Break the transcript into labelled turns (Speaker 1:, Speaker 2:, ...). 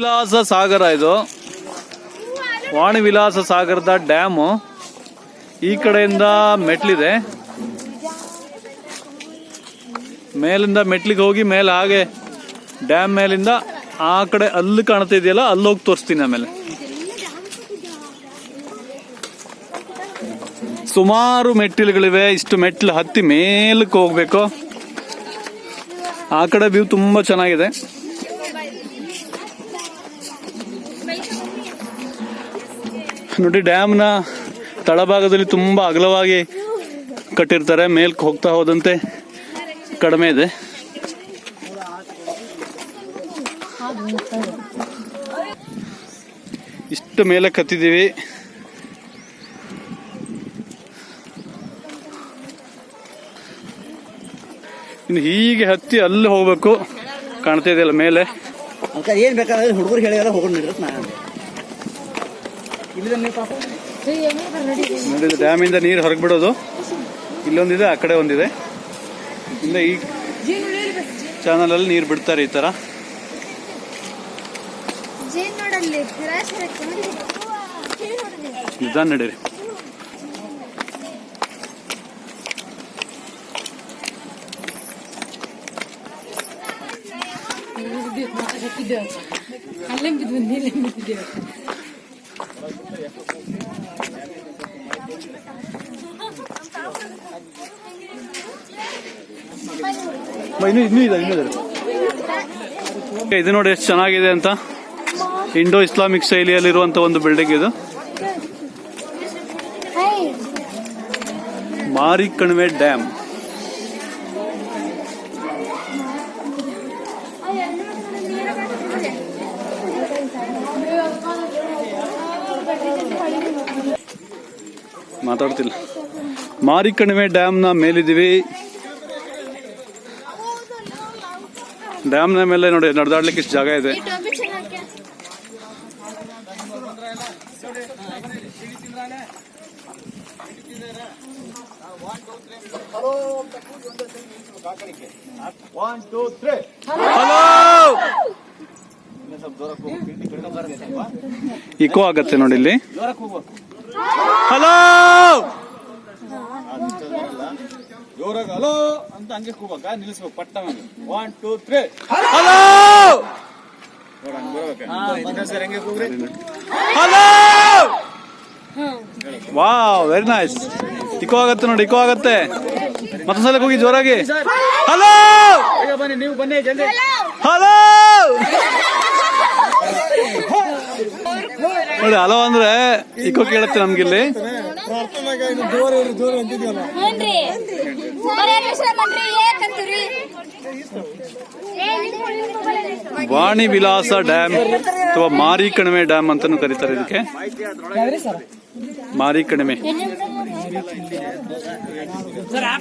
Speaker 1: ವಿಲಾಸ ಸಾಗರ ಇದು. ವಾಣಿ ವಿಲಾಸ ಸಾಗರದ ಡ್ಯಾಮು. ಈ ಕಡೆಯಿಂದ ಮೆಟ್ಲಿದೆ. ಮೇಲಿಂದ ಮೆಟ್ಲಿಗೆ ಹೋಗಿ ಮೇಲೆ ಹಾಗೆ ಡ್ಯಾಮ್ ಮೇಲಿಂದ ಆ ಕಡೆ ಅಲ್ಲಿ ಕಾಣ್ತಿದೆಯಲ್ಲ ಅಲ್ಲಿ ಹೋಗಿ ತೋರಿಸ್ತೀನಿ ಆಮೇಲೆ. ಸುಮಾರು ಮೆಟ್ಟಿಲುಗಳಿವೆ, ಇಷ್ಟು ಮೆಟ್ಲು ಹತ್ತಿ ಮೇಲಕ್ಕೆ ಹೋಗ್ಬೇಕು. ಆ ಕಡೆ ವ್ಯೂ ತುಂಬಾ ಚೆನ್ನಾಗಿದೆ. ನೋಡಿ, ಡ್ಯಾಮ್ನ ತಳಭಾಗದಲ್ಲಿ ತುಂಬಾ ಅಗಲವಾಗಿ ಕಟ್ಟಿರ್ತಾರೆ. ಮೇಲ್ಕ್ ಹೋಗ್ತಾ ಹೋದಂತೆ ಕಡಿಮೆ ಇದೆ. ಇಷ್ಟು ಮೇಲೆ ಕತ್ತಿದ್ದೀವಿ. ಇನ್ನು ಹೀಗೆ ಹತ್ತಿ ಅಲ್ಲಿ ಹೋಗ್ಬೇಕು. ಕಾಣ್ತಾ ಇದೆಯಲ್ಲ ಮೇಲೆ.
Speaker 2: ಹುಡುಗರು ಹೇಳಿದ್ರೆ ಹೋಗೋಣ ನಡೀರತ್ ಡ್ಯಾಮ್ ಇಂದ
Speaker 1: ನೋಡಿ ನೀರು ಹೊರಗೆ ಬಿಡೋದು ಇಲ್ಲೊಂದಿದೆ, ಆ ಕಡೆ ಒಂದಿದೆ. ಈ ಚಾನಲ್ ಅಲ್ಲಿ ನೀರು ಬಿಡ್ತಾರೆ ಈ ತರ
Speaker 3: ನೋಡಿ.
Speaker 1: ನಡೀರಿ.
Speaker 4: ಅಲ್ಲೇ ಬಿದ್ದು ಬಂದು ಇಲ್ಲೇ ಬಿದ್ದಿದ್ದೇವೆ
Speaker 1: ಇದೆ ಇದೆ. ನೋಡಿ ಎಷ್ಟು ಚೆನ್ನಾಗಿದೆ ಅಂತ. ಇಂಡೋ ಇಸ್ಲಾಮಿಕ್ ಶೈಲಿಯಲ್ಲಿರುವಂತ ಒಂದು ಬಿಲ್ಡಿಂಗ್ ಇದು. ಮಾರಿ ಕಣಿವೆ ಡ್ಯಾಮ್. ಮಾತಾಡ್ತಿಲ್ಲ. ಮಾರಿಕಣಿವೆ ಡ್ಯಾಮ್ನ ಮೇಲಿದ್ದೀವಿ. ಡ್ಯಾಮ್ನ ಮೇಲೆ ನೋಡಿ ನಡೆದಾಡ್ಲಿಕ್ಕೆ ಇಷ್ಟು ಜಾಗ ಇದೆ. ಇಕೋ ಆಗತ್ತೆ ನೋಡಿ ಇಲ್ಲಿ. ಹಲೋ
Speaker 2: ಜೋರಾಗ ಹಲೋ ಅಂತ ಹಂಗೆ ಕೂಬಾಕ ನಿಲ್ಲಿಸ್ಬೇಕು ಪಟ್ಟ ಒನ್ ಟೂ ತ್ರೀ
Speaker 1: ಹಲೋ
Speaker 2: ನೋಡ ಹಂಗೆ ಸರ್ ಹೆಂಗೆ ಕೂಗ್ರಿ.
Speaker 1: Hello wow very nice echo ಆಗತ್ತೆ ನೋಡಿ ಇಕೋ ಆಗತ್ತೆ. ಮತ್ತೊಂದ್ಸಲ ಹೋಗಿ ಜೋರಾಗಿ. ಹಲೋ
Speaker 2: ಬನ್ನಿ ನೀವು ಬನ್ನಿ ಜಲ್ದಿ.
Speaker 1: ಹಲೋ ನೋಡಿ ಹಲೋ ಅಂದ್ರೆ ಇಕೋ ಕೇಳುತ್ತೆ ನಮ್ಗಿಲ್ಲಿ. ವಾಣಿ ವಿಲಾಸ ಡ್ಯಾಮ್ ಅಥವಾ ಮಾರಿ ಕಣಿವೆ ಡ್ಯಾಮ್ ಅಂತಾನು ಕರೀತಾರೆ ಇದಕ್ಕೆ. ಮಾರಿ ಕಣಿವೆ